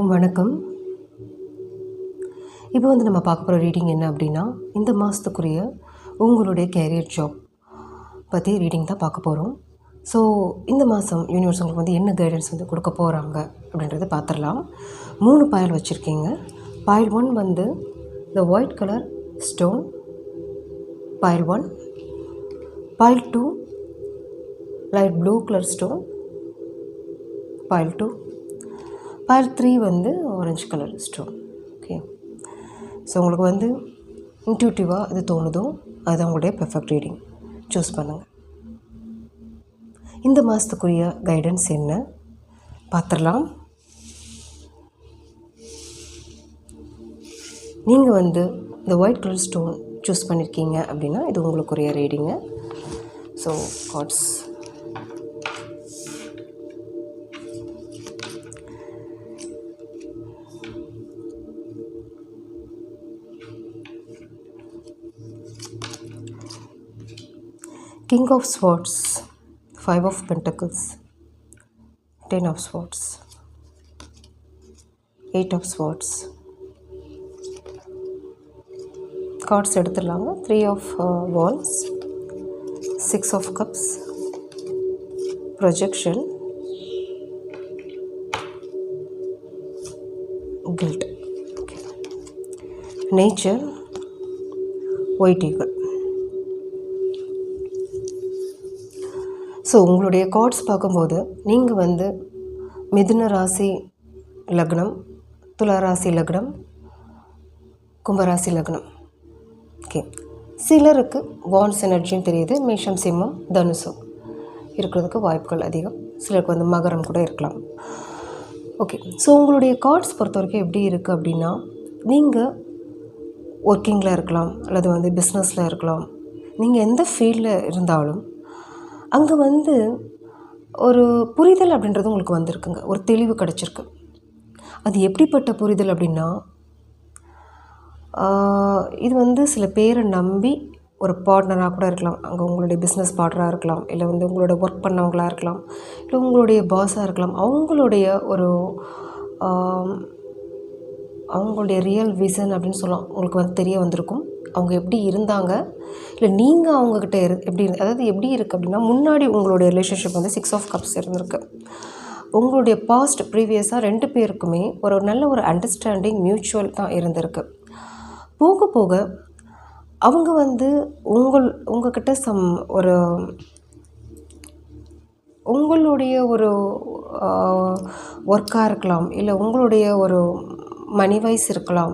எல்லாருக்கும் வணக்கம். இப்போ வந்து நம்ம பார்க்க போகிற ரீடிங் என்ன அப்படின்னா இந்த மாதத்துக்குரிய உங்களுடைய கேரியர் ஜாப் பற்றி ரீடிங் தான் பார்க்க போகிறோம் ஸோ இந்த மாதம் யூனிவர்ஸ் உங்களுக்கு வந்து என்ன கைடன்ஸ் வந்து கொடுக்க போகிறாங்க அப்படின்றத பார்த்துடலாம். மூணு பாயல் வச்சுருக்கீங்க. பாயல் ஒன் வந்து இந்த white colour stone pile one pile two light blue colour stone pile two part three வந்து orange colour stone okay so உங்களுக்கு வந்து இன்ட்யூட்டிவாக இது தோணுதோ அதுதான் உங்களுடைய பெர்ஃபெக்ட் ரீடிங் சூஸ் பண்ணுங்கள் இந்த மாதத்துக்குரிய கைடன்ஸ் என்ன? பார்த்துடலாம். நீங்கள் வந்து இந்த ஒயிட் கலர் ஸ்டோன் சூஸ் பண்ணியிருக்கீங்க அப்படின்னா இது உங்களுக்குரிய reading so cards King of Swords, Five of Pentacles, Ten of Swords, Eight of Swords. Cards எடுத்துடலாங்க three of Waals six of cups projection guilt nature white eagle so உங்களுடைய cards பார்க்கும்போது நீங்கள் வந்து மிதுன ராசி லக்னம் துலா ராசி லக்னம் கும்பராசி லக்னம். ஓகே சிலருக்கு வான்ஸ் எனர்ஜின்னு தெரியுது. மேஷம் சிம்மம் தனுசம் இருக்கிறதுக்கு வாய்ப்புகள் அதிகம். சிலருக்கு வந்து மகரம் கூட இருக்கலாம். ஓகே ஸோ உங்களுடைய கார்ட்ஸ் பொறுத்த வரைக்கும் எப்படி இருக்குது அப்படின்னா நீங்கள் ஒர்க்கிங்கில் இருக்கலாம் அல்லது வந்து பிஸ்னஸில் இருக்கலாம். நீங்கள் எந்த ஃபீல்டில் இருந்தாலும் அங்கே வந்து ஒரு புரிதல் அப்படின்றது உங்களுக்கு வந்திருக்குங்க. ஒரு தெளிவு கிடச்சிருக்கு. அது எப்படிப்பட்ட புரிதல் அப்படின்னா இது வந்து சில பேரை நம்பி ஒரு பார்ட்னராக கூட இருக்கலாம். அங்கே உங்களுடைய பிஸ்னஸ் பார்ட்னராக இருக்கலாம். இல்லை வந்து உங்களோட ஒர்க் பண்ணவங்களா இருக்கலாம். இல்லை உங்களுடைய பாஸாக இருக்கலாம். அவங்களுடைய ஒரு அவங்களுடைய ரியல் விசன் அப்படின்னு சொல்லலாம். உங்களுக்கு வந்து தெரிய வந்திருக்கும். அவங்க எப்படி இருந்தாங்க? இல்லை நீங்கள் அவங்கக்கிட்ட இரு எப்படி இரு- அதாவது எப்படி இருக்குது அப்படின்னா முன்னாடி உங்களுடைய ரிலேஷன்ஷிப் வந்து சிக்ஸ் ஆஃப் கப்ஸ் இருந்திருக்கு. உங்களுடைய பாஸ்ட் ப்ரீவியஸாக ரெண்டு பேருக்குமே ஒரு நல்ல ஒரு அண்டர்ஸ்டாண்டிங் மியூச்சுவல் தான் இருந்திருக்கு. போக போக அவங்க வந்து உங்கள் உங்ககிட்ட சம் ஒரு உங்களுடைய ஒரு ஒர்க்காக இருக்கலாம் இல்லை உங்களுடைய ஒரு மணி வைஸ் இருக்கலாம்.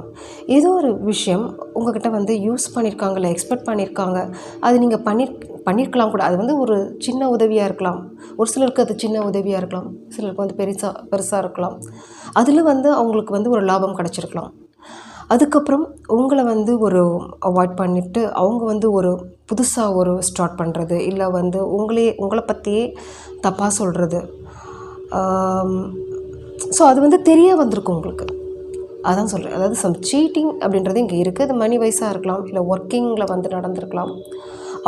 ஏதோ ஒரு விஷயம் உங்ககிட்ட வந்து யூஸ் பண்ணியிருக்காங்க இல்லை எக்ஸ்பெக்ட் பண்ணியிருக்காங்க அது நீங்கள் பண்ணி பண்ணியிருக்கலாம் கூட. அது வந்து ஒரு சின்ன உதவியாக இருக்கலாம். ஒரு சிலருக்கு அது சின்ன உதவியாக இருக்கலாம். சிலருக்கு வந்து பெருசாக பெருசாக இருக்கலாம். அதில் வந்து அவங்களுக்கு வந்து ஒரு லாபம் கிடச்சிருக்கலாம். அதுக்கப்புறம் உங்களை வந்து ஒரு அவாய்ட் பண்ணிவிட்டு அவங்க வந்து ஒரு புதுசாக ஒரு ஸ்டார்ட் பண்ணுறது இல்லை வந்து உங்களே உங்களை பற்றியே தப்பாக சொல்கிறது ஸோ அது வந்து தெரிய வந்திருக்கும் உங்களுக்கு. அதான் சொல்கிறேன் அதாவது சம் சீட்டிங் அப்படின்றது இங்கே இருக்குது அது மணி வைஸாக இருக்கலாம் இல்லை ஒர்க்கிங்கில் வந்து நடந்திருக்கலாம்.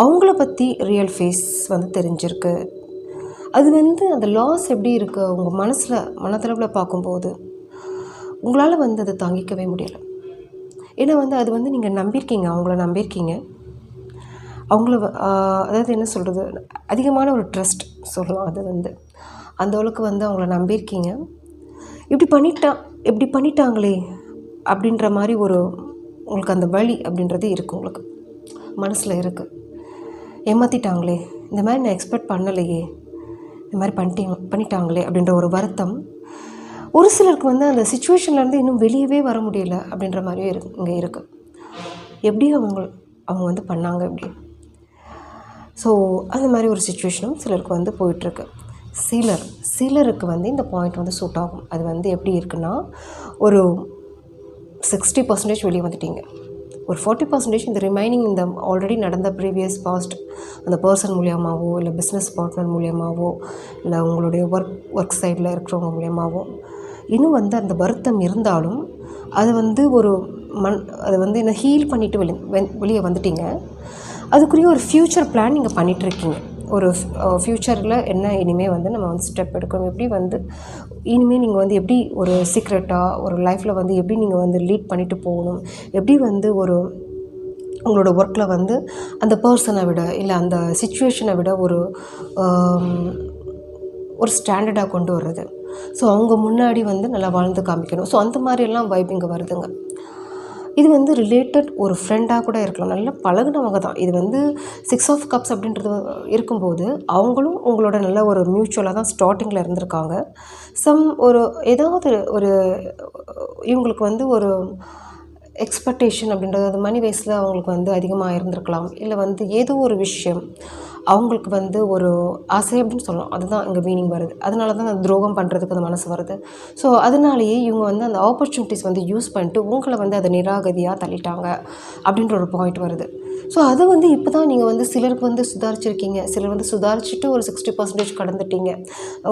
அவங்கள பற்றி ரியல் ஃபேஸ் வந்து தெரிஞ்சிருக்கு. அது வந்து அந்த லாஸ் எப்படி இருக்குது உங்கள் மனசில் மனதளவில் பார்க்கும்போது உங்களால் வந்து அதை தாங்கிக்கவே முடியலை. ஏன்னா வந்து அது வந்து நீங்கள் நம்பியிருக்கீங்க அவங்கள நம்பியிருக்கீங்க. அவங்கள அதாவது என்ன சொல்கிறது அதிகமான ஒரு ட்ரஸ்ட் சொல்லலாம் அது வந்து. அந்த அளவுக்கு வந்து அவங்கள நம்பியிருக்கீங்க. இப்படி பண்ணிட்டா இப்படி பண்ணிட்டாங்களே அப்படின்ற மாதிரி ஒரு உங்களுக்கு அந்த வழி அப்படின்றது இருக்குது உங்களுக்கு. மனசில் இருக்குது ஏமாற்றிட்டாங்களே இந்த மாதிரி நான் எக்ஸ்பெக்ட் பண்ணலையே. இந்த மாதிரி பண்ணிட்டீங்க பண்ணிட்டாங்களே அப்படின்ற ஒரு வருத்தம். ஒரு சிலருக்கு வந்து அந்த சுச்சுவேஷன்லேருந்து இன்னும் வெளியவே வர முடியல அப்படின்ற மாதிரியே இருக்கு இங்கே இருக்குது எப்படி அவங்க அவங்க வந்து பண்ணாங்க இப்படி. ஸோ அந்த மாதிரி ஒரு சுச்சுவேஷனும் சிலருக்கு வந்து போயிட்டுருக்கு சிலர். சிலருக்கு வந்து இந்த பாயிண்ட் வந்து சூட் ஆகும். அது வந்து எப்படி இருக்குன்னா ஒரு சிக்ஸ்டி பர்சன்டேஜ் வெளியே வந்துட்டீங்க. ஒரு ஃபார்ட்டி பர்சன்டேஜ் இந்த ரிமைனிங் இந்த ஆல்ரெடி நடந்த ப்ரீவியஸ் பாஸ்ட் அந்த பர்சன் மூலியமாகவோ இல்லை பிஸ்னஸ் பார்ட்னர் மூலியமாகவோ இல்லை உங்களுடைய ஒர்க் ஒர்க் சைடில் இருக்கிறவங்க மூலியமாகவோ இன்னும் வந்து அந்த வருத்தம் இருந்தாலும் அது வந்து ஒரு மண் அதை வந்து என்ன ஹீல் பண்ணிவிட்டு வெளி வெளியே வந்துட்டீங்க. அதுக்குரிய ஒரு ஃப்யூச்சர் பிளான் நீங்கள் பண்ணிகிட்ருக்கீங்க ஒரு ஃப்யூச்சரில் என்ன இனிமேல் வந்து நம்ம வந்து ஸ்டெப் எடுக்கணும்? எப்படி வந்து இனிமேல் நீங்கள் வந்து எப்படி ஒரு சீக்ரெட்டாக ஒரு லைஃப்பில் வந்து எப்படி நீங்கள் வந்து லீட் பண்ணிவிட்டு போகணும்? எப்படி வந்து ஒரு உங்களோட ஒர்க்கில் வந்து அந்த பர்சனை விட இல்லை அந்த சுச்சுவேஷனை விட ஒரு ஒரு ஸ்டாண்டர்டாக கொண்டு வர்றது? ஸோ அவங்க முன்னாடி வந்து நல்லா வாழ்ந்து காமிக்கணும். ஸோ அந்த மாதிரியெல்லாம் வைப் இங்கே வருதுங்க. இது வந்து ரிலேட்டட் ஒரு ஃப்ரெண்டாக கூட இருக்கலாம். நல்லா பழகுனவங்க தான். இது வந்து சிக்ஸ் ஆஃப் கப்ஸ் அப்படின்றது இருக்கும்போது அவங்களும் உங்களோட நல்ல ஒரு மியூச்சுவலாக தான் ஸ்டார்டிங்கில் இருந்திருக்காங்க. சம் ஒரு ஏதாவது ஒரு இவங்களுக்கு வந்து ஒரு எக்ஸ்பெக்டேஷன் அப்படின்றது அது மணி வயசில் அவங்களுக்கு வந்து அதிகமாக இருந்திருக்கலாம். இல்லை வந்து ஏதோ ஒரு விஷயம். அவங்களுக்கு வந்து ஒரு ஆசை அப்படின்னு சொல்லலாம். அதுதான் இங்கே மீனிங் வருது. அதனால தான் அந்த துரோகம் பண்ணுறதுக்கு அந்த மனசு வருது. ஸோ அதனாலேயே இவங்க வந்து அந்த ஆப்பர்ச்சுனிட்டிஸ் வந்து யூஸ் பண்ணிட்டு உங்களை வந்து அதை நிராகதியாக தள்ளிட்டாங்க அப்படின்ற ஒரு பாயிண்ட் வருது. ஸோ அதை வந்து இப்போ தான் நீங்கள் வந்து சிலருக்கு வந்து சுதாரிச்சிருக்கீங்க. சிலர் வந்து சுதாரிச்சுட்டு ஒரு சிக்ஸ்டி பர்சன்டேஜ் கடந்துட்டீங்க.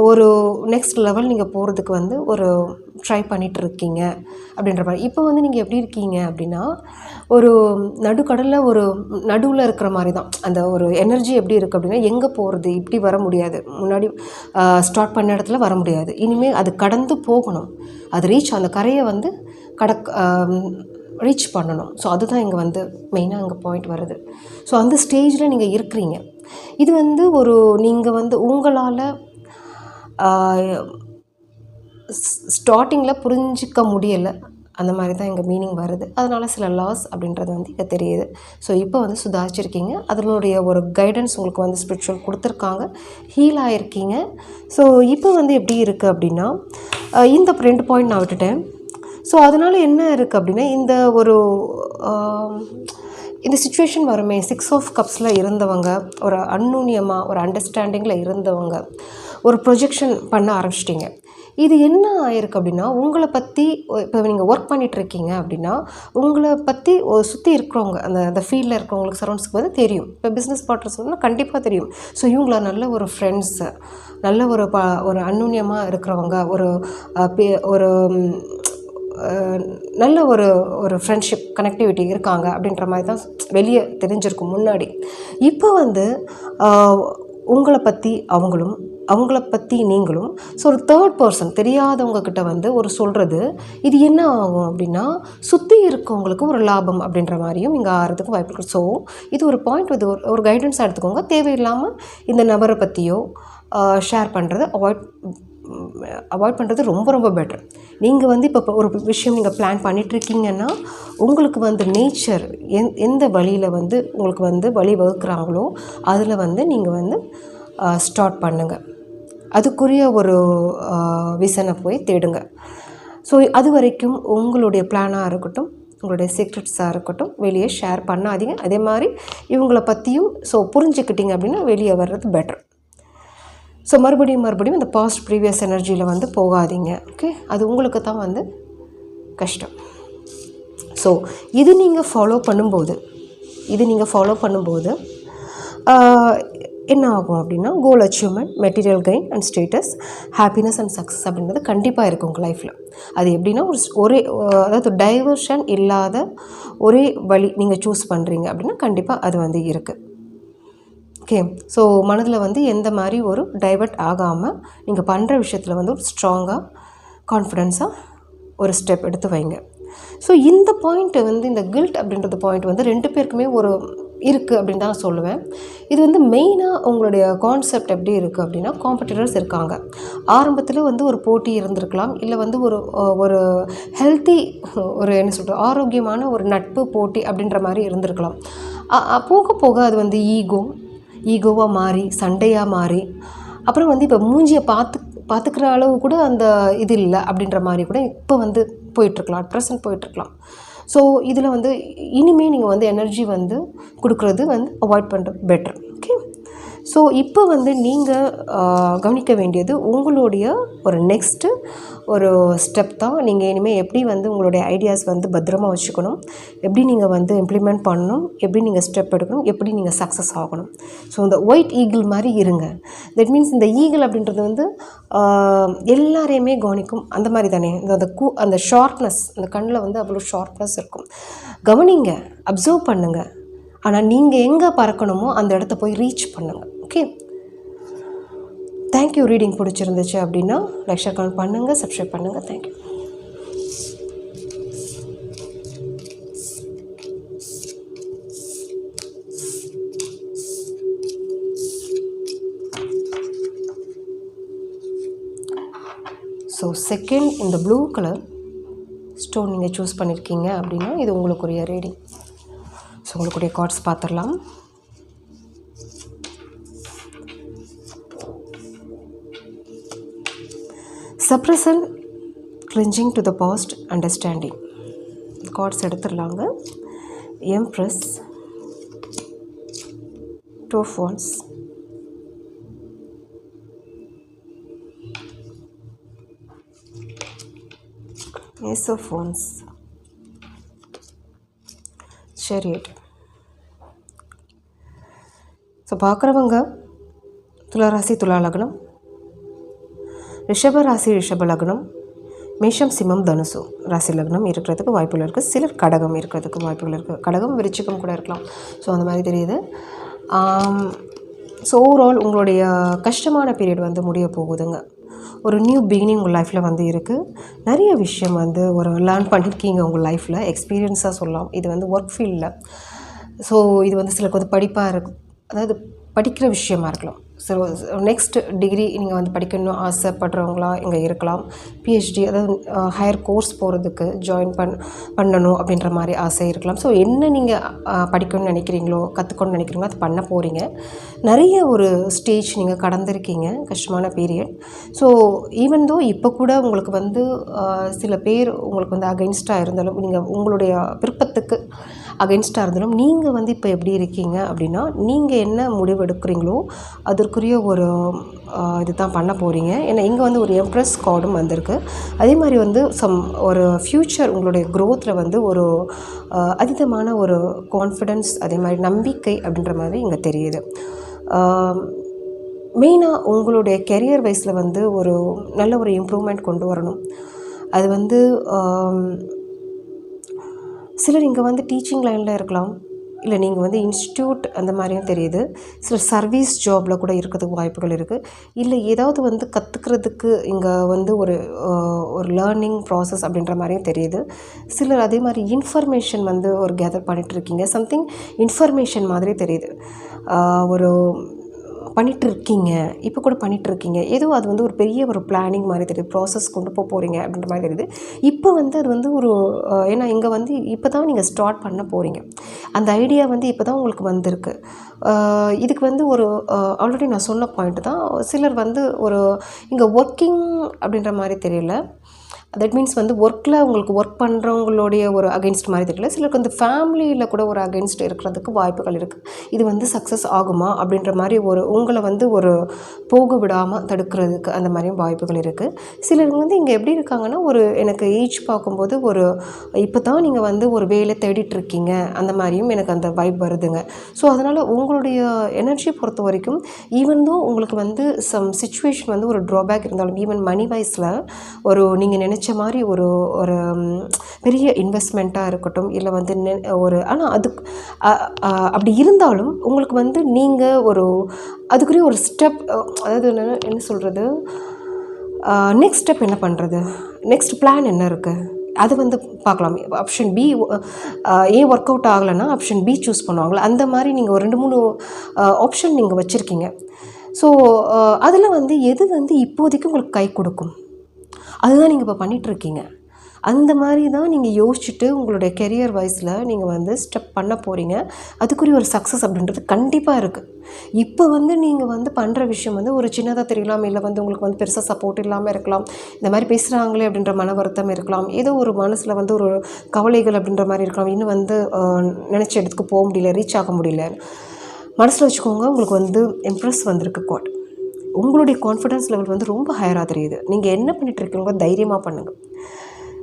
ஒரு நெக்ஸ்ட் லெவல் நீங்கள் போகிறதுக்கு வந்து ஒரு ட்ரை பண்ணிகிட்டு இருக்கீங்க அப்படின்ற மாதிரி. இப்போ வந்து நீங்கள் எப்படி இருக்கீங்க அப்படின்னா ஒரு நடுக்கடலில் ஒரு நடுவில் இருக்கிற மாதிரி தான் அந்த ஒரு எனர்ஜி எப்படி இருக்குது அப்படின்னா எங்கே போகிறது இப்படி வர முடியாது. முன்னாடி ஸ்டார்ட் பண்ண இடத்துல வர முடியாது. இனிமேல் அது கடந்து போகணும். அது ரீச் அந்த கரையை வந்து கடக் ரீச் பண்ணணும். ஸோ அதுதான் இங்கே வந்து மெயினாக அங்கே பாயிண்ட் வருது. ஸோ அந்த ஸ்டேஜில் நீங்கள் இருக்கிறீங்க. இது வந்து ஒரு நீங்கள் வந்து உங்களால் ஸ்டார்டிங்கில் புரிஞ்சிக்க முடியலை. அந்த மாதிரி தான் இங்கே மீனிங் வருது. அதனால் சில லாஸ் அப்படின்றது வந்து இங்கே தெரியுது. ஸோ இப்போ வந்து சுதாரிச்சிருக்கீங்க. அதனுடைய ஒரு கைடன்ஸ் உங்களுக்கு வந்து ஸ்பிரிச்சுவல் கொடுத்துருக்காங்க. ஹீல் ஆகிருக்கீங்க ஸோ இப்போ வந்து எப்படி இருக்குது அப்படின்னா இந்த ரெண்டு பாயிண்ட் நான் விட்டுட்டேன். ஸோ அதனால் என்ன இருக்குது அப்படின்னா இந்த ஒரு இந்த சுச்சுவேஷன் வருமே சிக்ஸ் ஆஃப் கப்ஸில் இருந்தவங்க ஒரு அந்நுண்ணியமாக ஒரு அண்டர்ஸ்டாண்டிங்கில் இருந்தவங்க ஒரு ப்ரொஜெக்ஷன் பண்ண ஆரம்பிச்சிட்டிங்க. இது என்ன ஆயிருக்கு அப்படின்னா உங்களை பற்றி இப்போ நீங்கள் ஒர்க் பண்ணிகிட்ருக்கீங்க அப்படின்னா உங்களை பற்றி சுற்றி இருக்கிறவங்க அந்த அந்த ஃபீல்டில் இருக்கிறவங்களுக்கு சரௌண்ட்ஸ்க்கு வந்து தெரியும். இப்போ பிஸ்னஸ் பார்ட்னர்ஸ்னால் கண்டிப்பாக தெரியும். ஸோ இவங்கள நல்ல ஒரு ஃப்ரெண்ட்ஸு நல்ல ஒரு ப ஒரு அந்நுண்ணியமாக இருக்கிறவங்க ஒரு பே- ஒரு நல்ல ஒரு ஒரு ஃப்ரெண்ட்ஷிப் கனெக்டிவிட்டி இருக்காங்க அப்படின்ற மாதிரி தான் வெளியே தெரிஞ்சிருக்கும் முன்னாடி. இப்போ வந்து உங்களை பற்றி அவங்களும் அவங்கள பற்றி நீங்களும் ஸோ ஒரு தேர்ட் பர்சன் தெரியாதவங்கக்கிட்ட வந்து ஒரு சொல்கிறது இது என்ன ஆகும் அப்படின்னா சுற்றி இருக்கவங்களுக்கு ஒரு லாபம் அப்படின்ற மாதிரியும் இங்கே ஆகிறதுக்கு வாய்ப்பு இருக்குது ஸோ இது ஒரு பாயிண்ட் வந்து ஒரு ஒரு கைடன்ஸாக எடுத்துக்கோங்க. தேவையில்லாமல் இந்த நபரை பற்றியோ ஷேர் பண்ணுறதை அவாய்ட் அவாய்ட் பண்ணுறது ரொம்ப ரொம்ப பெட்டர் நீங்கள் வந்து இப்போ ஒரு விஷயம் நீங்கள் பிளான் பண்ணிகிட்ருக்கீங்கன்னா உங்களுக்கு வந்து நேச்சர் எந் எந்த வழியில் வந்து உங்களுக்கு வந்து வழி வகுக்கிறாங்களோ அதில் வந்து நீங்கள் வந்து ஸ்டார்ட் பண்ணுங்கள் அதுக்குரிய ஒரு விசனை போய் தேடுங்க. ஸோ அது வரைக்கும் உங்களுடைய பிளானாக இருக்கட்டும் உங்களுடைய சீக்ரெட்ஸாக இருக்கட்டும் வெளியே ஷேர் பண்ணாதீங்க. அதே மாதிரி இவங்கள பற்றியும் ஸோ புரிஞ்சுக்கிட்டீங்க அப்படின்னா வெளியே வர்றது பெட்டர் ஸோ மறுபடியும் மறுபடியும் இந்த பாஸ்ட் ப்ரீவியஸ் எனர்ஜியில் வந்து போகாதீங்க ஓகே அது உங்களுக்கு தான் வந்து கஷ்டம். ஸோ இது நீங்கள் ஃபாலோ பண்ணும்போது இது நீங்கள் ஃபாலோ பண்ணும்போது என்ன ஆகும் அப்படின்னா goal achievement material gain and status happiness and success அப்படின்றது கண்டிப்பாக இருக்கும் உங்கள் லைஃப்பில் அது எப்படின்னா ஒரு ஒரே அதாவது டைவர்ஷன் இல்லாத ஒரே வழி நீங்கள் சூஸ் பண்ணுறீங்க அப்படின்னா கண்டிப்பாக அது வந்து இருக்குது ஓகே ஸோ மனதில் வந்து எந்த மாதிரி ஒரு டைவர்ட் ஆகாமல் நீங்கள் பண்ணுற விஷயத்தில் வந்து ஒரு ஸ்ட்ராங்காக கான்ஃபிடென்ஸாக ஒரு ஸ்டெப் எடுத்து வைங்க. ஸோ இந்த பாயிண்ட்டு வந்து இந்த கில்ட் அப்படின்றது பாயிண்ட் வந்து ரெண்டு பேருக்குமே ஒரு இருக்குது அப்படின்னு தான் நான் சொல்லுவேன். இது வந்து மெயினாக உங்களுடைய கான்செப்ட் எப்படி இருக்குது அப்படின்னா காம்படிட்டர்ஸ் இருக்காங்க. ஆரம்பத்தில் வந்து ஒரு போட்டி இருந்திருக்கலாம். இல்லை வந்து ஒரு ஒரு ஹெல்த்தி ஒரு என்ன சொல்கிறது ஆரோக்கியமான ஒரு நட்பு போட்டி அப்படின்ற மாதிரி இருந்திருக்கலாம். போக போக அது வந்து ஈகோ ஈகோவாக மாறி சண்டையாக மாறி. அப்புறம் வந்து இப்போ மூஞ்சியை பார்த்து பார்த்துக்கிற அளவு கூட அந்த இது இல்லை அப்படின்ற மாதிரி கூட இப்போ வந்து போயிட்டுருக்கலாம். அட் ப்ரெசன்ட் போயிட்டுருக்கலாம். ஸோ இதில் வந்து இனிமேல் நீங்கள் வந்து எனர்ஜி வந்து கொடுக்குறது வந்து அவாய்ட் பண்ணுறது பெட்டர் ஓகே ஸோ இப்போ வந்து நீங்கள் கவனிக்க வேண்டியது உங்களுடைய ஒரு நெக்ஸ்ட்டு ஒரு ஸ்டெப் தான். நீங்கள் இனிமேல் எப்படி வந்து உங்களுடைய ஐடியாஸ் வந்து பத்திரமா வச்சுக்கணும். எப்படி நீங்கள் வந்து இம்ப்ளிமெண்ட் பண்ணணும். எப்படி நீங்கள் ஸ்டெப் எடுக்கணும். எப்படி நீங்கள் சக்ஸஸ் ஆகணும். ஸோ இந்த ஒயிட் ஈகிள் மாதிரி இருங்க. தட் மீன்ஸ் இந்த ஈகிள் அப்படின்றது வந்து எல்லாரையுமே கவனிக்கும். அந்த மாதிரி தானே. இந்த அந்த கூ அந்த ஷார்ப்னஸ் அந்த கண்ணில் வந்து அவ்வளோ ஷார்ப்னஸ் இருக்கும். கவனிங்க அப்சர்வ் பண்ணுங்கள் ஆனால் நீங்கள் எங்கே பறக்கணுமோ அந்த இடத்த போய் ரீச் பண்ணுங்கள் ஓகே தேங்க்யூ ரீடிங் பிடிச்சிருந்துச்சு அப்படின்னா லைக் ஷேர் கமெண்ட் பண்ணுங்கள் சப்ஸ்கிரைப் பண்ணுங்கள் தேங்க்யூ ஸோ செகண்ட் இந்த ப்ளூ கலர் ஸ்டோன் நீங்கள் சூஸ் பண்ணியிருக்கீங்க அப்படின்னா இது உங்களுக்குரிய ரீடிங் ஸோ உங்களுக்குரிய கார்ட்ஸ் பார்த்துடலாம். Suppression clinging to the past understanding cards எடுத்துடலாங்க. Empress two of wands Ace ஃபோன்ஸ் Wands. ஸோ பார்க்குறவங்க துலா ராசி ரிஷபராசி ரிஷப ராசி ரிஷப லக்னம் மேஷம் சிம்மம் தனுசு ராசி லக்னம் இருக்கிறதுக்கு வாய்ப்புகள் இருக்குது சிலர் கடகம் இருக்கிறதுக்கு வாய்ப்புகள் இருக்குது கடகம் விருச்சிக்கம் கூட இருக்கலாம். ஸோ அந்த மாதிரி தெரியுது. ஸோ ஓவரால் உங்களுடைய கஷ்டமான பீரியட் வந்து முடிய போகுதுங்க. ஒரு நியூ பிகினிங் உங்கள் லைஃப்பில் வந்து இருக்குது நிறைய விஷயம் வந்து ஒரு லேர்ன் பண்ணியிருக்கீங்க உங்கள் லைஃப்பில் எக்ஸ்பீரியன்ஸாக சொல்லலாம். இது வந்து ஒர்க் ஃபீல்டில் ஸோ இது வந்து சிலருக்கு வந்து படிப்பாக இருக்கும் அதாவது படிக்கிற விஷயமா இருக்கலாம். ஸோ நெக்ஸ்ட் டிகிரி நீங்கள் வந்து படிக்கணும்னு ஆசைப்படுறவங்களா இங்கே இருக்கலாம். பிஹெச்டி அதாவது ஹையர் கோர்ஸ் போகிறதுக்கு ஜாயின் பண் பண்ணணும் அப்படின்ற மாதிரி ஆசை இருக்கலாம். ஸோ என்ன நீங்கள் படிக்கணும்னு நினைக்கிறீங்களோ கற்றுக்கணும்னு நினைக்கிறீங்களோ அது பண்ண போகிறீங்க நிறைய ஒரு ஸ்டேஜ் நீங்கள் கடந்திருக்கீங்க கஷ்டமான பீரியட் ஸோ ஈவன் தோ இப்போ கூட உங்களுக்கு வந்து சில பேர் உங்களுக்கு வந்து அகைன்ஸ்டாக இருந்தாலும் நீங்கள் உங்களுடைய விருப்பத்துக்கு அகைன்ஸ்டாக இருந்தாலும் நீங்கள் வந்து இப்போ எப்படி இருக்கீங்க அப்படின்னா நீங்கள் என்ன முடிவு எடுக்கிறீங்களோ அதற்குரிய ஒரு இது இதுதான் பண்ண போகிறீங்க ஏன்னா இங்கே வந்து ஒரு எம்ப்ரெஸ் கார்டும் வந்திருக்கு. அதே மாதிரி வந்து சம் ஒரு ஃப்யூச்சர் உங்களுடைய க்ரோத்தில் வந்து ஒரு அதிதமான அதீதமான ஒரு கான்ஃபிடென்ஸ் அதே மாதிரி நம்பிக்கை அப்படின்ற மாதிரி இங்கே தெரியுது. மெயினாக உங்களுடைய கெரியர் வைஸில் வந்து ஒரு நல்ல ஒரு இம்ப்ரூவ்மெண்ட் கொண்டு வரணும். அது வந்து சிலர் இங்கே வந்து டீச்சிங் லைனில் இருக்கலாம். இல்லை நீங்கள் வந்து இன்ஸ்டியூட் அந்த மாதிரியும் தெரியுது. சிலர் சர்வீஸ் ஜாபில் கூட இருக்கிறதுக்கு வாய்ப்புகள் இருக்குது இல்லை ஏதாவது வந்து கற்றுக்கிறதுக்கு இங்கே வந்து ஒரு ஒரு லேர்னிங் ப்ராசஸ் அப்படின்ற மாதிரியும் தெரியுது. சிலர் அதே மாதிரி இன்ஃபர்மேஷன் வந்து ஒரு கேதர் பண்ணிகிட்ருக்கீங்க இருக்கீங்க. சம்திங் இன்ஃபர்மேஷன் மாதிரி தெரியுது. ஒரு பண்ணிட்டு இருக்கீங்க இப்போ கூட பண்ணிட்டு இருக்கீங்க ஏதோ அது வந்து ஒரு பெரிய ஒரு பிளானிங் மாதிரி தெரியுது. ப்ராசஸ் கொண்டு போக போகிறீங்க அப்படின்ற மாதிரி தெரியுது. இப்போ வந்து அது வந்து ஒரு ஏன்னா இங்கே வந்து இப்போ தான் நீங்கள் ஸ்டார்ட் பண்ண போகிறீங்க அந்த ஐடியா வந்து இப்போ தான் உங்களுக்கு வந்திருக்கு. இதுக்கு வந்து ஒரு ஆல்ரெடி நான் சொன்ன பாயிண்ட் தான். சிலர் வந்து ஒரு இங்கே ஒர்க்கிங் அப்படின்ற மாதிரி தெரியல. தட் மீன்ஸ் வந்து ஒர்க்கில் உங்களுக்கு ஒர்க் பண்ணுறவங்களுடைய ஒரு அகென்ஸ்ட் மாதிரி தெரியல சிலருக்கு வந்து ஃபேமிலியில் கூட ஒரு அகென்ஸ்ட் இருக்கிறதுக்கு வாய்ப்புகள் இருக்குது இது வந்து சக்ஸஸ் ஆகுமா? அப்படின்ற மாதிரி ஒரு உங்களை வந்து ஒரு போக விடாமல் தடுக்கிறதுக்கு அந்த மாதிரியும் வாய்ப்புகள் இருக்குது சிலர் வந்து இங்கே எப்படி இருக்காங்கன்னா ஒரு எனக்கு ஏஜ் பார்க்கும்போது ஒரு இப்போ தான் நீங்கள் வந்து ஒரு வேலை தேடிட்டுருக்கீங்க. அந்த மாதிரியும் எனக்கு அந்த வைப் வருதுங்க. ஸோ அதனால் உங்களுடைய எனர்ஜி பொறுத்த வரைக்கும் ஈவன் தான் உங்களுக்கு வந்து சம் சுச்சுவேஷன் வந்து ஒரு ட்ராபேக் இருந்தாலும் ஈவன் மணி வைஸில் ஒரு நீங்கள் நினச்ச மாதிரி ஒரு ஒரு பெரிய இன்வெஸ்ட்மெண்ட்டாக இருக்கட்டும் இல்லை வந்து நெ- ஒரு ஆனால் அதுக்கு அப்படி இருந்தாலும் உங்களுக்கு வந்து நீங்கள் ஒரு அதுக்குரிய ஒரு ஸ்டெப் அதாவது என்ன என்ன சொல்கிறது நெக்ஸ்ட் ஸ்டெப் என்ன பண்ணுறது நெக்ஸ்ட் பிளான் என்ன இருக்குது அது வந்து பார்க்கலாம். Option B A work out ஆகலைன்னா ஆப்ஷன் பி சூஸ் பண்ணுவாங்களே? அந்த மாதிரி நீங்கள் ஒரு ரெண்டு மூணு ஆப்ஷன் நீங்கள் வச்சுருக்கீங்க. ஸோ அதில் வந்து எது வந்து இப்போதைக்கு உங்களுக்கு கை கொடுக்கும்? அதுதான் நீங்கள் இப்போ பண்ணிகிட்ருக்கீங்க அந்த மாதிரி தான் நீங்கள் யோசிச்சுட்டு உங்களுடைய கெரியர் வைஸில் நீங்கள் வந்து ஸ்டெப் பண்ண போகிறீங்க அதுக்குரிய ஒரு சக்ஸஸ் அப்படின்றது கண்டிப்பாக இருக்குது இப்போ வந்து நீங்கள் வந்து பண்ணுற விஷயம் வந்து ஒரு சின்னதாக தெரியலாம். இல்லை வந்து உங்களுக்கு வந்து பெருசாக சப்போர்ட் இல்லாமல் இருக்கலாம். இந்த மாதிரி பேசுகிறாங்களே அப்படின்ற மன வருத்தம் இருக்கலாம். ஏதோ ஒரு மனசில் வந்து ஒரு கவலைகள் அப்படின்ற மாதிரி இருக்கலாம். இன்னும் வந்து நினச்ச இடத்துக்கு போக முடியல ரீச் ஆக முடியல. மனசில் வச்சுக்கோங்க உங்களுக்கு வந்து இம்ப்ரெஸ் வந்திருக்கு கோட் உங்களுடைய கான்ஃபிடன்ஸ் லெவல் வந்து ரொம்ப ஹையராக தெரியுது. நீங்கள் என்ன பண்ணிட்டு தைரியமாக பண்ணுங்கள்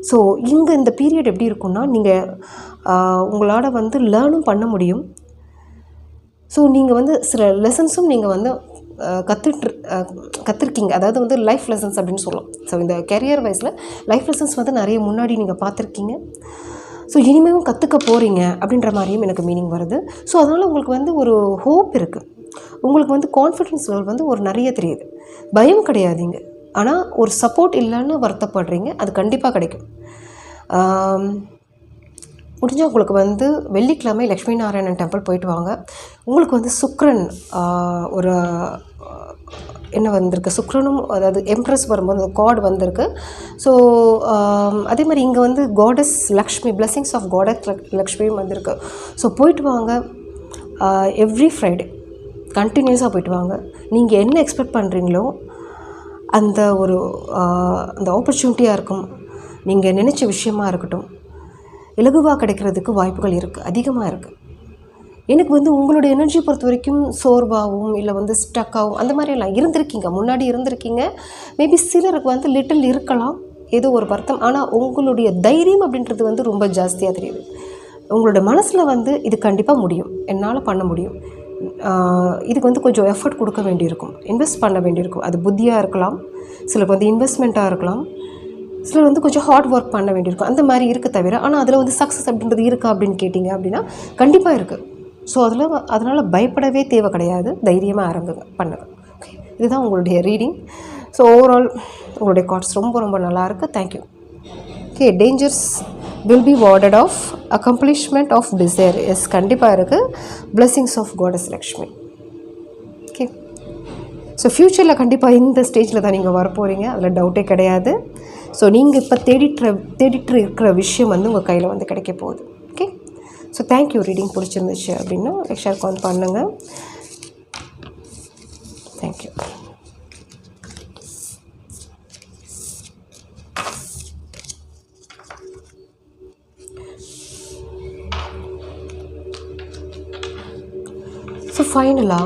ஸோ இங்கே இந்த பீரியட் எப்படி இருக்கும்னா நீங்கள் உங்களால் வந்து லேர்னும் பண்ண முடியும். ஸோ நீங்கள் வந்து சில லெசன்ஸும் நீங்கள் வந்து கற்றுட்டு கற்றுருக்கீங்க அதாவது வந்து லைஃப் லெசன்ஸ் அப்படின்னு சொல்லலாம். ஸோ இந்த கெரியர் வைஸில் லைஃப் லெசன்ஸ் வந்து நிறைய முன்னாடி நீங்கள் பார்த்துருக்கீங்க. ஸோ இனிமேலும் கற்றுக்க போகிறீங்க அப்படின்ற மாதிரியும் எனக்கு மீனிங் வருது. ஸோ அதனால் உங்களுக்கு வந்து ஒரு ஹோப் இருக்குது உங்களுக்கு வந்து கான்ஃபிடென்ஸ் லெவல் வந்து ஒரு நிறைய தெரியுது. பயம் கிடையாதுங்க. ஆனால் ஒரு சப்போர்ட் இல்லைன்னு வருத்தப்படுறீங்க அது கண்டிப்பாக கிடைக்கும். முடிஞ்சால் உங்களுக்கு வந்து வெள்ளிக்கிழமை லக்ஷ்மி நாராயணன் டெம்பிள் போயிட்டு வாங்க. உங்களுக்கு வந்து சுக்ரன் ஒரு என்ன வந்திருக்கு? சுக்ரனும் அதாவது எம்ப்ரஸ் வரும்போது காட் வந்திருக்கு. ஸோ அதே மாதிரி இங்கே வந்து goddess Lakshmi blessings of goddess லக்ஷ்மியும் வந்திருக்கு. ஸோ போயிட்டு வாங்க. எவ்ரி ஃப்ரைடே கண்டினியூஸாக போயிட்டு வாங்க நீங்கள் என்ன எக்ஸ்பெக்ட் பண்ணுறீங்களோ அந்த ஒரு அந்த ஆப்பர்ச்சுனிட்டியாக இருக்கும். நீங்கள் நினச்ச விஷயமா இருக்கட்டும். இலகுவாக கிடைக்கிறதுக்கு வாய்ப்புகள் இருக்குது அதிகமாக இருக்குது எனக்கு வந்து உங்களோட எனர்ஜி பொறுத்த வரைக்கும் சோர்வாகவும் இல்லை வந்து ஸ்டக்காகவும் அந்த மாதிரியெல்லாம் இருந்திருக்கீங்க. முன்னாடி இருந்திருக்கீங்க. மேபி சிலருக்கு வந்து லிட்டில் இருக்கலாம். ஏதோ ஒரு வருத்தம். ஆனால் உங்களுடைய தைரியம் அப்படின்றது வந்து ரொம்ப ஜாஸ்தியாக தெரியுது. உங்களோட மனசில் வந்து இது கண்டிப்பாக முடியும். என்னால் பண்ண முடியும். இதுக்கு வந்து கொஞ்சம் எஃபர்ட் கொடுக்க வேண்டியிருக்கும். இன்வெஸ்ட் பண்ண வேண்டியிருக்கும். அது புத்தியாக இருக்கலாம். சிலருக்கு வந்து இன்வெஸ்ட்மெண்ட்டாக இருக்கலாம். சிலர் வந்து கொஞ்சம் ஹார்ட் ஒர்க் பண்ண வேண்டியிருக்கும். அந்த மாதிரி இருக்க தவிர ஆனால் அதில் வந்து சக்ஸஸ் அப்படின்றது இருக்கா அப்படின்னு கேட்டிங்க அப்படின்னா கண்டிப்பாக இருக்குது ஸோ அதில் அதனால் பயப்படவே தேவை கிடையாது. தைரியமாக இறங்குங்க பண்ணுங்க. ஓகே இதுதான் உங்களுடைய ரீடிங் ஸோ ஓவரால் உங்களுடைய கார்ட்ஸ் ரொம்ப ரொம்ப நல்லாயிருக்கு thank you okay dangers will be warded off accomplishment of desire yes கண்டிப்பாக இருக்குது blessings of goddess Lakshmi okay so ஃப்யூச்சரில் கண்டிப்பாக இந்த ஸ்டேஜில் தான் நீங்கள் வரப்போகிறீங்க அதில் டவுட்டே கிடையாது. ஸோ நீங்கள் இப்போ தேடிட்டு தேடிட்டு இருக்கிற விஷயம் வந்து உங்கள் கையில் வந்து கிடைக்க போகுது. ஓகே ஸோ தேங்க்யூ ரீடிங் பிடிச்சிருந்துச்சு அப்படின்னா ஷேர் கால் பண்ணுங்கள் தேங்க்யூ ஃபைனலாக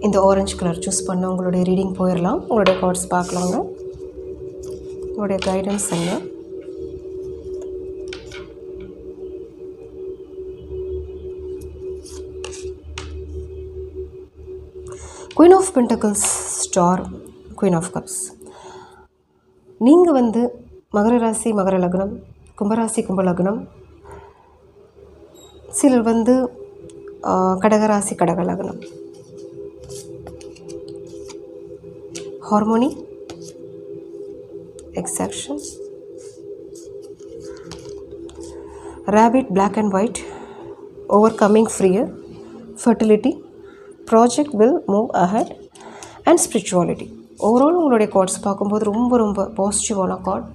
இந்த ஆரஞ்சு கலர் சூஸ் பண்ண. உங்களுடைய ரீடிங் போயிடலாம் உங்களுடைய கார்ட்ஸ் பார்க்கலாங்க. உங்களுடைய கைடன்ஸ் என்ன? Queen of pentacles star queen of cups நீங்கள் வந்து மகர ராசி மகர லக்னம் கும்பராசி கும்ப லக்னம் சிலர் வந்து கடகராசி கடக லக்னம் harmony exaction rapid black and white overcoming freer fertility project will move ahead and spirituality overall உங்களுடைய கார்ட்ஸ் பார்க்கும்போது ரொம்ப ரொம்ப பாசிட்டிவான கார்ட்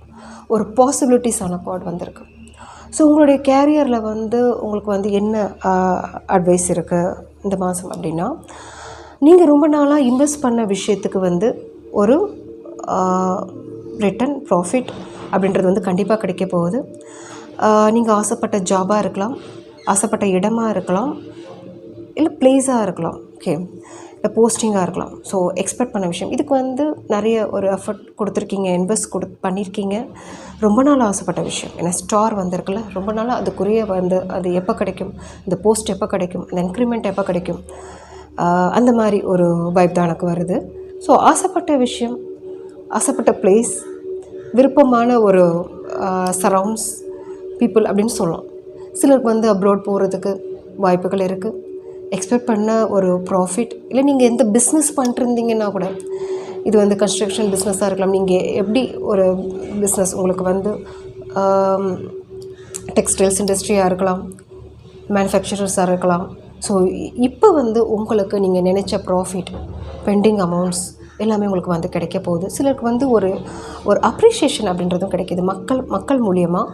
ஒரு பாசிபிலிட்டிஸான கார்ட் வந்திருக்கு. ஸோ உங்களுடைய கேரியரில் வந்து உங்களுக்கு வந்து என்ன அட்வைஸ் இருக்குது இந்த மாதம் அப்படின்னா நீங்கள் ரொம்ப நாளாக இன்வெஸ்ட் பண்ண விஷயத்துக்கு வந்து ஒரு ரிட்டன் ப்ராஃபிட் அப்படின்றது வந்து கண்டிப்பாக கிடைக்க போகுது. நீங்கள் ஆசைப்பட்ட ஜாபாக இருக்கலாம் ஆசைப்பட்ட இடமா இருக்கலாம் இல்லை பிளேஸாக இருக்கலாம் ஓகே இல்லை போஸ்டிங்காக இருக்கலாம். ஸோ எக்ஸ்பெக்ட் பண்ண விஷயம். இதுக்கு வந்து நிறைய ஒரு எஃபர்ட் கொடுத்துருக்கீங்க இன்வெஸ்ட் கொடு பண்ணியிருக்கீங்க ரொம்ப நாள் ஆசைப்பட்ட விஷயம். ஏன்னா ஸ்டார் வந்திருக்குல்ல. ரொம்ப நாளாக அதுக்குரிய வந்து அது எப்போ கிடைக்கும்? இந்த போஸ்ட் எப்போ கிடைக்கும்? இந்த இன்க்ரிமெண்ட் எப்போ கிடைக்கும்? அந்த மாதிரி ஒரு வைப் தான் எனக்கு வருது. ஸோ ஆசைப்பட்ட விஷயம் ஆசைப்பட்ட பிளேஸ் விருப்பமான ஒரு சரவுண்ட்ஸ் பீப்புள் அப்படின்னு சொல்லலாம். சிலருக்கு வந்து அப்ரோட் போகிறதுக்கு வாய்ப்புகள் இருக்குது எக்ஸ்பெக்ட் பண்ண ஒரு ப்ராஃபிட் இல்லை நீங்கள் எந்த பிஸ்னஸ் பண்ணிருந்தீங்கன்னா கூட இது வந்து கன்ஸ்ட்ரக்ஷன் பிஸ்னஸாக இருக்கலாம். நீங்கள் எப்படி ஒரு பிஸ்னஸ் உங்களுக்கு வந்து டெக்ஸ்டைல்ஸ் இண்டஸ்ட்ரியாக இருக்கலாம் மேனுஃபேக்சரர்ஸாக இருக்கலாம். ஸோ இப்போ வந்து உங்களுக்கு நீங்கள் நினச்ச ப்ராஃபிட் பெண்டிங் அமௌண்ட்ஸ் எல்லாமே உங்களுக்கு வந்து கிடைக்க போகுது. சிலருக்கு வந்து ஒரு ஒரு அப்ரிஷியேஷன் அப்படின்றதும் கிடைக்கிது. மக்கள் மக்கள் மூலியமாக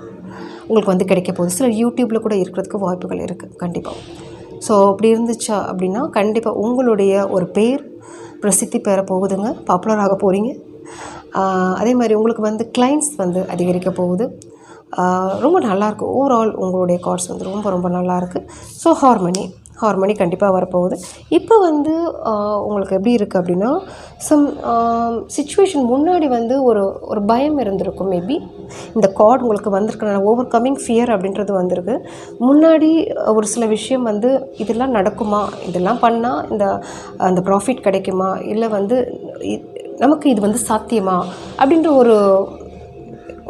உங்களுக்கு வந்து கிடைக்க போகுது. சிலர் யூடியூப்பில் கூட இருக்கிறதுக்கு வாய்ப்புகள் இருக்குது கண்டிப்பாக ஸோ அப்படி இருந்துச்சா அப்படின்னா கண்டிப்பாக உங்களுடைய ஒரு பேர் பிரசித்தி பெற போகுதுங்க. பாப்புலர் ஆக போகிறீங்க அதே மாதிரி உங்களுக்கு வந்து கிளைண்ட்ஸ் வந்து அதிகரிக்க போகுது. ரொம்ப நல்லாயிருக்கு ஓவரால் உங்களுடைய கார்ட்ஸ் வந்து ரொம்ப ரொம்ப நல்லாயிருக்கு ஸோ ஹார்மனி ஹார்மோனி கண்டிப்பாக வரப்போகுது. இப்போ வந்து உங்களுக்கு எப்படி இருக்குது அப்படின்னா சம் சுச்சுவேஷன் முன்னாடி வந்து ஒரு ஒரு பயம் இருந்திருக்கும் மேபி இந்த கார்டு உங்களுக்கு வந்திருக்கனால ஓவர் கம்மிங் ஃபியர் அப்படின்றது வந்திருக்கு. முன்னாடி ஒரு சில விஷயம் வந்து இதெல்லாம் நடக்குமா? இதெல்லாம் பண்ணால் இந்த அந்த ப்ராஃபிட் கிடைக்குமா? இல்லை வந்து நமக்கு இது வந்து சாத்தியமா? அப்படின்ற ஒரு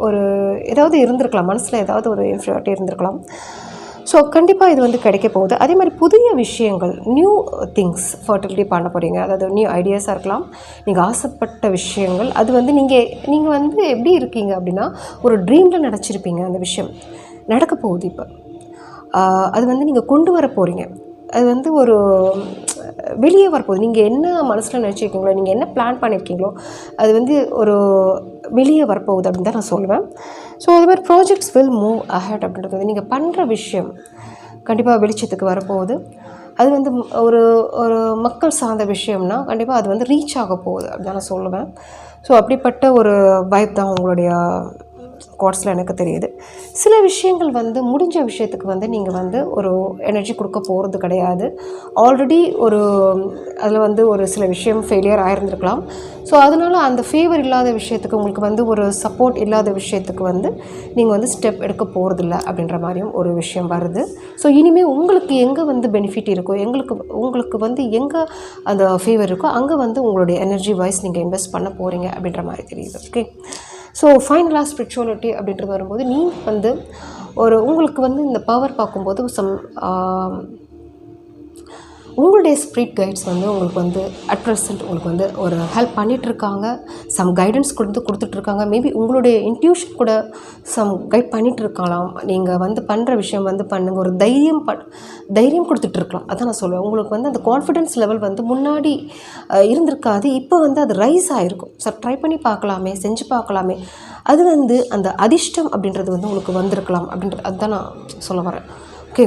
ஒரு ஏதாவது இருந்திருக்கலாம். மனசில் ஏதாவது ஒரு இன்ஃபியாரிட்டி இருந்திருக்கலாம். ஸோ கண்டிப்பாக இது வந்து கிடைக்க போகுது. அதே மாதிரி புதிய விஷயங்கள் நியூ திங்ஸ் ஃபர்டிலிட்டி பண்ண போகிறீங்க அதாவது நியூ ஐடியாஸாக இருக்கலாம். நீங்கள் ஆசைப்பட்ட விஷயங்கள். அது வந்து நீங்கள் நீங்கள் வந்து எப்படி இருக்கீங்க அப்படின்னா ஒரு ட்ரீமில் நினச்சிருப்பீங்க அந்த விஷயம். நடக்க போகுது இப்போ. அது வந்து நீங்கள் கொண்டு வர போகிறீங்க அது வந்து ஒரு வெளியே வரப்போகுது. நீங்கள் என்ன மனசில் நினச்சிருக்கீங்களோ நீங்கள் என்ன பிளான் பண்ணியிருக்கீங்களோ அது வந்து ஒரு வெளியே வரப்போகுது அப்படின்னு தான் நான் சொல்லுவேன். ஸோ அது மாதிரி ப்ராஜெக்ட்ஸ் வில் மூவ் அஹெட் அப்படின்றது வந்து நீங்கள் பண்ணுற விஷயம் கண்டிப்பாக வெளிச்சத்துக்கு வரப்போகுது. அது வந்து ஒரு ஒரு மக்கள் சார்ந்த விஷயம்னா கண்டிப்பாக அது வந்து ரீச் ஆக போகுது அப்படின்னு தான் நான் சொல்லுவேன். ஸோ அப்படிப்பட்ட ஒரு வைப் தான் உங்களுடைய கோட்ஸில் எனக்கு தெரியுது. சில விஷயங்கள் வந்து முடிஞ்ச விஷயத்துக்கு வந்து நீங்கள் வந்து ஒரு எனர்ஜி கொடுக்க போகிறது கிடையாது. ஆல்ரெடி ஒரு அதில் வந்து ஒரு சில விஷயம் ஃபெயிலியர் ஆயிருந்திருக்கலாம். ஸோ அதனால் அந்த ஃபேவர் இல்லாத விஷயத்துக்கு உங்களுக்கு வந்து ஒரு சப்போர்ட் இல்லாத விஷயத்துக்கு வந்து நீங்கள் வந்து ஸ்டெப் எடுக்க போகிறதில்ல அப்படின்ற மாதிரியும் ஒரு விஷயம் வருது. ஸோ இனிமேல் உங்களுக்கு எங்கே வந்து பெனிஃபிட் இருக்கோ எங்களுக்கு உங்களுக்கு வந்து எங்கே அந்த ஃபேவர் இருக்கோ அங்கே வந்து உங்களுடைய எனர்ஜி வைஸ் நீங்கள் இன்வெஸ்ட் பண்ண போகிறீங்க அப்படின்ற மாதிரி தெரியுது. ஓகே ஸோ ஃபைனலாக ஸ்பிரிச்சுவாலிட்டி அப்படின்றது வரும்போது நீங்கள் வந்து ஒரு உங்களுக்கு வந்து இந்த பவர் பார்க்கும்போது சம் உங்களுடைய ஸ்பிரிட் கைட்ஸ் வந்து உங்களுக்கு வந்து அட் ப்ரெசென்ட் உங்களுக்கு வந்து ஒரு ஹெல்ப் பண்ணிகிட்ருக்காங்க சம் கைடன்ஸ் கொடுத்து கொடுத்துட்ருக்காங்க மேபி உங்களுடைய இன்ட்யூஷன் கூட சம் கைட் பண்ணிகிட்ருக்கலாம் இருக்கலாம் நீங்கள் வந்து பண்ணுற விஷயம் வந்து பண்ணுங்க. ஒரு தைரியம் ப தைரியம் கொடுத்துட்ருக்கலாம் அதான் நான் சொல்லுவேன். உங்களுக்கு வந்து அந்த கான்ஃபிடென்ஸ் லெவல் வந்து முன்னாடி இருந்திருக்காது. இப்போ வந்து அது ரைஸ் ஆகிருக்கும் சார் ட்ரை பண்ணி பார்க்கலாமே. செஞ்சு பார்க்கலாமே. அது வந்து அந்த அதிர்ஷ்டம் அப்படின்றது வந்து உங்களுக்கு வந்திருக்கலாம் அப்படின்றது அதுதான் நான் சொல்ல வரேன். ஓகே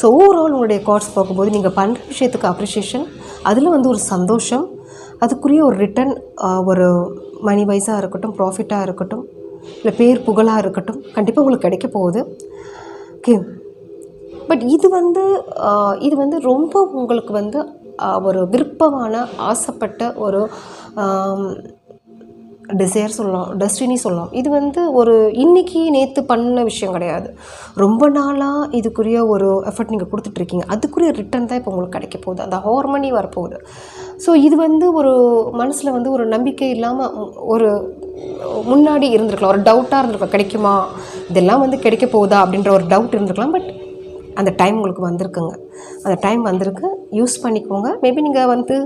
ஸோ ஓவரால் உங்களுடைய கார்ட்ஸ் பார்க்கும்போது நீங்கள் பண்ணுற விஷயத்துக்கு அப்ரிஷியேஷன் அதில் வந்து ஒரு சந்தோஷம் அதுக்குரிய ஒரு ரிட்டர்ன் ஒரு மணி வைஸாக இருக்கட்டும் ப்ராஃபிட்டாக இருக்கட்டும் இல்லை பேர் புகழாக இருக்கட்டும் கண்டிப்பாக உங்களுக்கு கிடைக்க போகுது. ஓகே பட் இது வந்து இது வந்து ரொம்ப உங்களுக்கு வந்து ஒரு விருப்பமான ஆசைப்பட்ட ஒரு டிசைர் சொல்லலாம் டெஸ்டினி சொல்லலாம் இது வந்து ஒரு இன்றைக்கி நேற்று பண்ண விஷயம் கிடையாது. ரொம்ப நாளாக இதுக்குரிய ஒரு எஃபர்ட் நீங்கள் கொடுத்துட்ருக்கீங்க. அதுக்குரிய ரிட்டர்ன் தான் இப்போ உங்களுக்கு கிடைக்க போகுது. அந்த ஹார்மனி வரப்போகுது. ஸோ இது வந்து ஒரு மனசில் வந்து ஒரு நம்பிக்கை இல்லாமல் ஒரு முன்னாடி இருந்திருக்கலாம். ஒரு டவுட்டாக இருந்திருக்கலாம். கிடைக்குமா? இதெல்லாம் வந்து கிடைக்க போகுதா? அப்படின்ற ஒரு டவுட் இருந்திருக்கலாம். பட் அந்த டைம் உங்களுக்கு வந்திருக்குங்க. அந்த டைம் வந்திருக்கு. யூஸ் பண்ணிக்கோங்க. மேபி நீங்கள் வந்து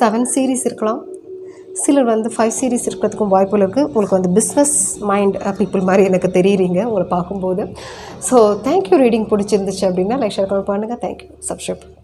செவன் சீரீஸ் இருக்கலாம். சிலர் வந்து ஃபைவ் சீரீஸ் இருக்கிறதுக்கும் வாய்ப்புகள் இருக்குது உங்களுக்கு வந்து பிஸ்னஸ் மைண்ட் பீப்புள் மாதிரி எனக்கு தெரியுறீங்க உங்களை பார்க்கும்போது. ஸோ தேங்க்யூ ரீடிங் பிடிச்சிருந்துச்சு அப்படின்னா லைக் ஷேர் பண்ணுங்கள் தேங்க்யூ சப்ஸ்கிரைப்